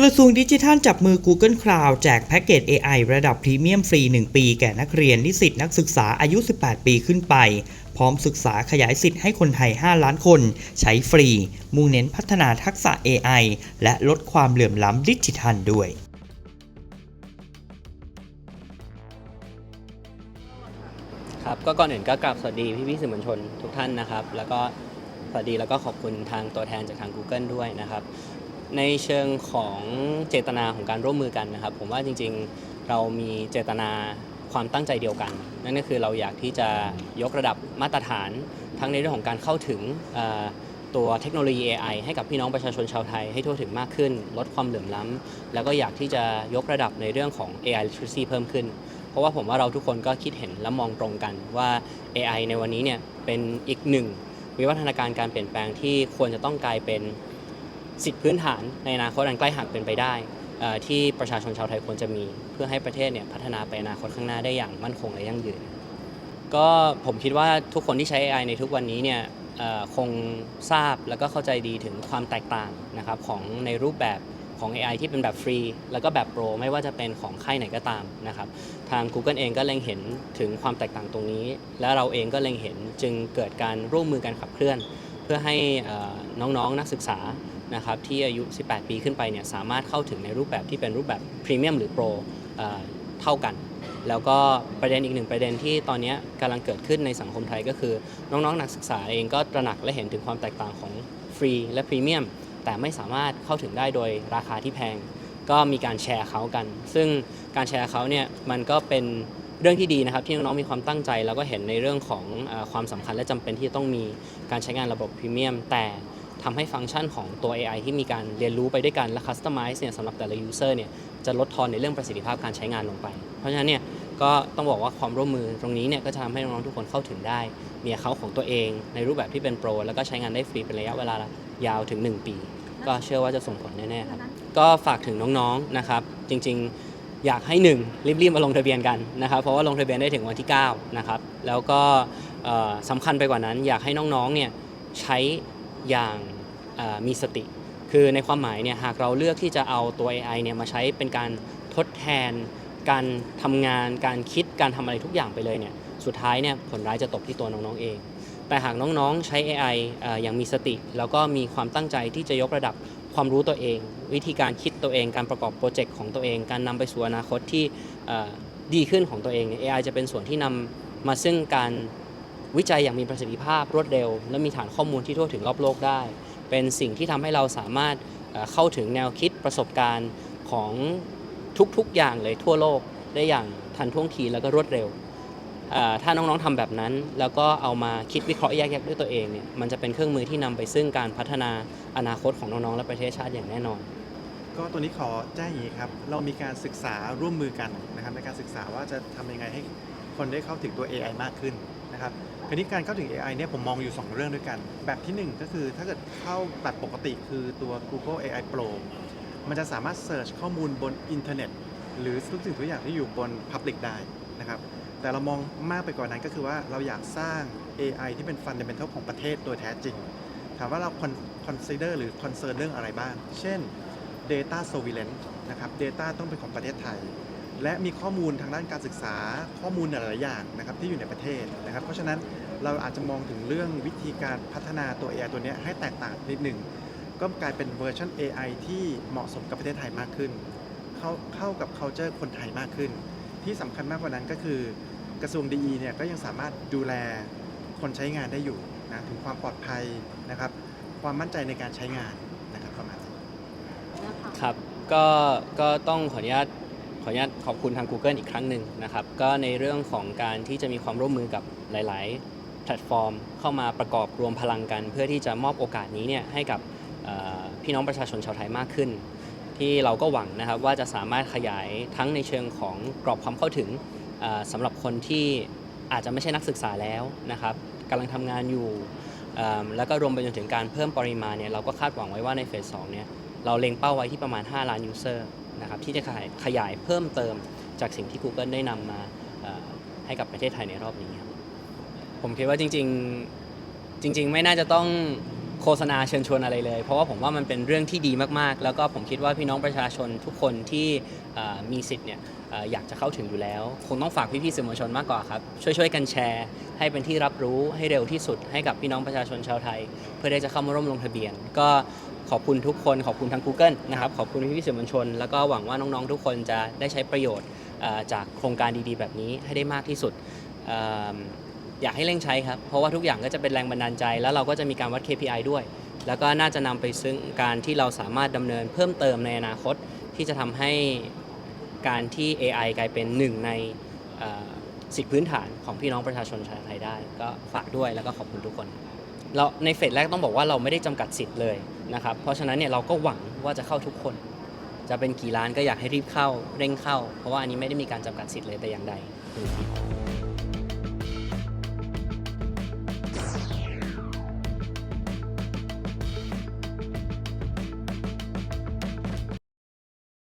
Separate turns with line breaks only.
กระทรวงดิจิทัลจับมือ Google Cloud แจกแพ็กเกจ AI ระดับพรีเมียมฟรี 1 ปี แก่นักเรียนนิสิตนักศึกษาอายุ 18 ปีขึ้นไป พร้อมศึกษาขยายสิทธิ์ให้คนไทย 5 ล้านคน ใช้ฟรี มุ่งเน้นพัฒนาทักษะ AI และลดความเหลื่อมล้ำดิจิทัลด้วย
ครับก็ก่อนอื่นก็กราบสวัสดีพี่พี่สื่อมวลชนทุกท่านนะครับ แล้วก็สวัสดีแล้วก็ขอบคุณทางตัวแทนจากทาง Google ด้วยนะครับ ในเชิงของเจตนาของการร่วมมือกันนะครับ ผมว่าจริงๆเรามีเจตนาความตั้งใจเดียวกัน นั่นก็คือเราอยากที่จะยกระดับมาตรฐานทั้งในเรื่องของการเข้าถึงตัวเทคโนโลยี AI ให้กับพี่น้องประชาชนชาวไทยให้ทั่วถึงมากขึ้น ลดความเหลื่อมล้ำแล้วก็อยากที่จะยกระดับในเรื่องของ AI literacy เพิ่มขึ้น เพราะว่าผมว่าเราทุกคนก็คิดเห็นและมองตรงกันว่า AI ในวันนี้เนี่ยเป็นอีกหนึ่งวิวัฒนาการการเปลี่ยนแปลงที่ควรจะต้องกลายเป็น สิทธิพื้นฐานในอนาคตอันใกล้หากเป็นไปได้ ที่ประชาชนชาวไทยควรจะมีเพื่อให้ประเทศเนี่ยพัฒนาไปอนาคตข้างหน้าได้อย่างมั่นคงและยั่งยืน ก็ผมคิดว่าทุกคนที่ใช้ AI ในทุกวันนี้เนี่ยคงทราบแล้วก็เข้าใจดีถึงความแตกต่างนะครับของในรูปแบบของ AI ที่เป็นแบบฟรี แล้วก็แบบโปร ไม่ว่าจะเป็นของค่ายไหนก็ตามนะครับทาง Google เองก็เล็งเห็นถึงความแตกต่างตรงนี้ และเราเองก็เล็งเห็นจึงเกิดการร่วมมือกันขับเคลื่อน เพื่อให้น้องๆนักศึกษา นะครับที่อายุ 18 ปีขึ้นไปเนี่ยสามารถเข้าถึงในรูปแบบที่เป็นรูปแบบพรีเมียมหรือโปรเท่ากัน แล้วก็ประเด็นอีกหนึ่งประเด็นที่ตอนนี้กำลังเกิดขึ้นในสังคมไทยก็คือ น้องๆนักศึกษาเองก็ตระหนักและเห็นถึงความแตกต่างของฟรีและพรีเมียมแต่ไม่สามารถเข้าถึงได้โดยราคาที่แพง ก็มีการแชร์เขากัน ซึ่งการแชร์เขาเนี่ยมันก็เป็นเรื่องที่ดีนะครับที่น้องๆมีความตั้งใจ แล้วก็เห็นในเรื่องของความสำคัญและจำเป็นที่จะต้องมีการใช้งานระบบพรีเมียมแต่ ทำให้ฟังก์ชันของตัว AI ที่มีการเรียนรู้ไปด้วยกันและคัสตอมไมซ์เนี่ยสำหรับแต่ละยูเซอร์เนี่ยจะลดทอนในเรื่องประสิทธิภาพการใช้งานลงไป เพราะฉะนั้นเนี่ยก็ต้องบอกว่าความร่วมมือตรงนี้เนี่ยก็จะทำให้น้องๆทุกคนเข้าถึงได้ มีเขาของตัวเองในรูปแบบที่เป็นโปร แล้วก็ใช้งานได้ฟรีเป็นระยะเวลายาวถึง 1 ปี ก็เชื่อว่าจะส่งผลแน่ๆครับก็ฝากถึงน้องๆนะครับ จริงๆอยากให้หนึ่งรีบๆมาลงทะเบียนกันนะครับ เพราะว่าลงทะเบียนได้ถึงวันที่9นะครับแล้วก็เอ่อสำคัญไปกว่านั้นอยากให้น้องๆเนี่ยใช้ อย่างมีสติ คือในความหมายเนี่ยหากเราเลือกที่จะเอาตัว AI เนี่ยมาใช้เป็นการทดแทน การทำงาน การคิดการทำอะไรทุกอย่างไปเลยเนี่ยสุดท้ายเนี่ยผลร้ายจะตกที่ตัวน้องๆเอง แต่หากน้องๆใช้ AI อออย่างมีสติ แล้วก็มีความตั้งใจที่จะยกระดับความรู้ตัวเอง วิธีการคิดตัวเองการประกอบโปรเจกต์ของตัวเอง การนำไปสู่อนาคตที่ดีขึ้นของตัวเองเนี่ย AI จะเป็นส่วนที่นำมาซึ่งการ วิจัยอย่างมีประสิทธิภาพรวดเร็ว และมีฐานข้อมูลที่ทั่วถึงรอบโลกได้ เป็นสิ่งที่ทำให้เราสามารถเข้าถึงแนวคิดประสบการณ์ของทุกๆอย่างเลยทั่วโลกได้อย่างทันท่วงทีแล้วก็รวดเร็ว ถ้าน้องๆทำแบบนั้น แล้วก็เอามาคิดวิเคราะห์แยกแยะด้วยตัวเองเนี่ยมันจะเป็นเครื่องมือที่นำไปซึ่งการพัฒนาอนาคตของน้องๆและประเทศชาติอย่างแน่นอน
ก็ตัวนี้ขอแจ้งอย่างนี้ครับ เรามีการศึกษาร่วมมือกันนะครับในการศึกษาว่าจะทำยังไงให้คนได้เข้าถึงตัว AI มากขึ้น นะครับคราวนี้การเข้าถึง AI เนี่ยผมมองอยู่ 2 เรื่องด้วยกัน แบบทีหนึ่1 ก็คือถ้าเกิดเข้าแบบปกติคือตัว Google AI Pro มันจะสามารถเ e ิร์ชข้อมูลบนอินเทอร์เน็ต หรือทุกสิ่งทุกอย่างที่อยู่บน Public ได้นะครับแต่เรามองมากไปกว่านั้นก็คือว่าเราอยากสร้าง AI ที่เป็น Fundamental ของประเทศโดยแท้จริง ถามว่าเรา con- consider หรือ concern เรื่องอะไรบ้าง เช่น Data Surveillance นะครับ Data ต้องเป็นของประเทศไทย และมีข้อมูลทางด้านการศึกษาข้อมูลหลายๆอย่างนะครับที่อยู่ในประเทศนะครับ เพราะฉะนั้นเราอาจจะมองถึงเรื่องวิธีการพัฒนาตัว AI ตัวเนี้ยให้แตกต่างนิดหนึ่งก็กลายเป็นเวอร์ชัน AI ที่เหมาะสมกับประเทศไทยมากขึ้น เข้าเข้ากับ culture คนไทยมากขึ้น ที่สำคัญมากกว่านั้นก็คือกระทรวงดีเนี่ยก็ยังสามารถดูแลคนใช้งานได้อยู่นะถึงความปลอดภัยนะครับ ความมั่นใจในการใช้งานนะครับประมาณนี้
ครับ ก็ก็ต้องขออนุญาต ขออนุญาตขอบคุณทาง Google อีกครั้งหนึ่งนะครับ ก็ในเรื่องของการที่จะมีความร่วมมือกับหลาย ๆ แพลตฟอร์ม เข้ามาประกอบรวมพลังกัน เพื่อที่จะมอบโอกาสนี้เนี่ยให้กับพี่น้องประชาชนชาวไทยมากขึ้น ที่เราก็หวังนะครับว่าจะสามารถขยายทั้งในเชิงของกรอบความเข้าถึงสำหรับคนที่อาจจะไม่ใช่นักศึกษาแล้วนะครับกำลังทำงานอยู่แล้วก็รวมไปจนถึงการเพิ่มปริมาณเนี่ยเราก็คาดหวังไว้ว่าในเฟสสองเนี่ย เราเล็งเป้าไว้ที่ประมาณ 5 ล้านยูเซอร์นะครับที่จะขยายขยายเพิ่มเติมจากสิ่งที่ Google ได้นำมาให้กับประเทศไทยในรอบนี้ครับผมคิดว่าจริง ๆ จริง ๆ ไม่น่าจะต้องโฆษณาเชิญชวนอะไรเลย เพราะว่าผมว่ามันเป็นเรื่องที่ดีมากๆ แล้วก็ผมคิดว่าพี่น้องประชาชนทุกคนที่มีสิทธิ์เนี่ยเอ่ออยากจะเข้าถึงอยู่แล้ว คงต้องฝากพี่ๆสื่อมวลชนมากกว่าครับ ช่วยๆกันแชร์ ให้เป็นที่รับรู้ให้เร็วที่สุดให้กับพี่น้องประชาชนชาวไทย เพื่อได้จะเข้ามาร่วมลงทะเบียน ก็ ขอบคุณทุกคน ขอบคุณทาง Google นะครับ ขอบคุณพี่ๆสื่อมวลชน แล้วก็หวังว่าน้องๆ ทุกคนจะได้ใช้ประโยชน์จากโครงการดีๆ แบบนี้ให้ได้มากที่สุด อยากให้เร่งใช้ครับ เพราะว่าทุกอย่างก็จะเป็นแรงบันดาลใจ แล้วเราก็จะมีการวัด KPI ด้วย แล้วก็น่าจะนำไปซึ่งการที่เราสามารถดำเนินเพิ่มเติมในอนาคตที่จะทำให้การที่ AI กลายเป็นหนึ่งในสิทธิพื้นฐานของพี่น้องประชาชนชาวไทยได้ ก็ฝากด้วยแล้วก็ขอบคุณทุกคน เราในเฟสแรกต้องบอกว่าเราไม่ได้จำกัดสิทธิ์เลย นะครับ เพราะฉะนั้นเนี่ยเราก็หวังว่าจะเข้าทุกคน จะเป็นกี่ล้านก็อยากให้รีบเข้าเร่งเข้า เพราะว่าอันนี้ไม่ได้มีการจำกัดสิทธิ์เลยแต่อย่างใด